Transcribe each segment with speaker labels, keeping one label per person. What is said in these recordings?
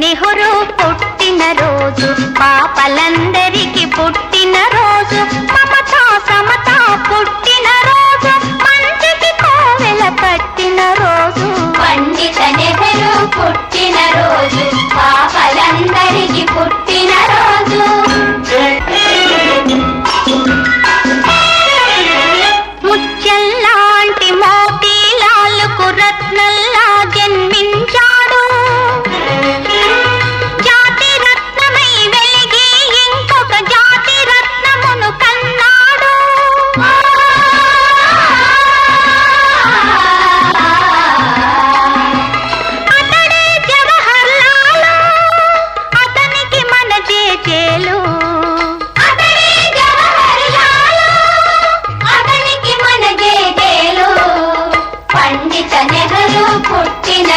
Speaker 1: నెహ్రూ పుట్టిన రోజు పాపలందరికీ పుట్టి వచ్చిన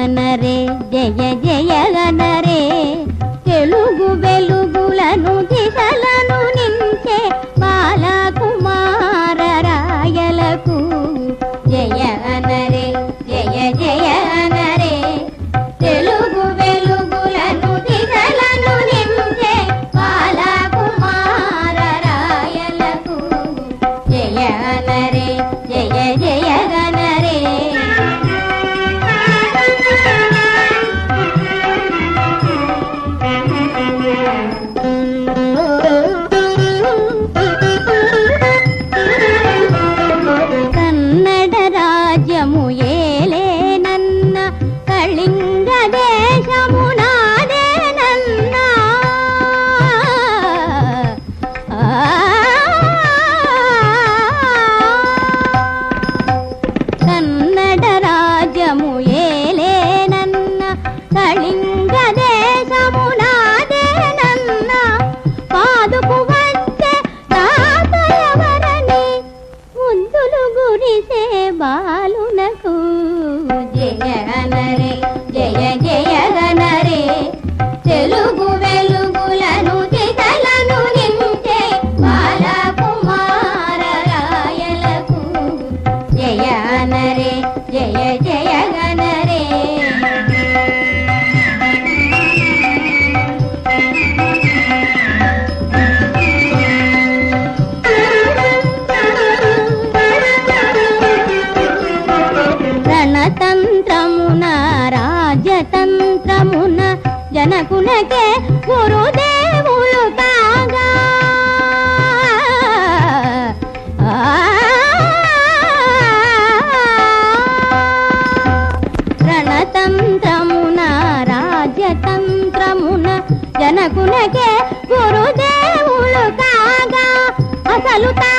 Speaker 2: గనరే జయ జయ గనరే తెలుగు వెలుగులను దిశలను Thank you. బ్రతుకునకే గురుదేవులు కాగా. రణతంత్రమున రాజ్యతంత్రమున జనకునకే గురుదేవులు కాగా. అసలు తా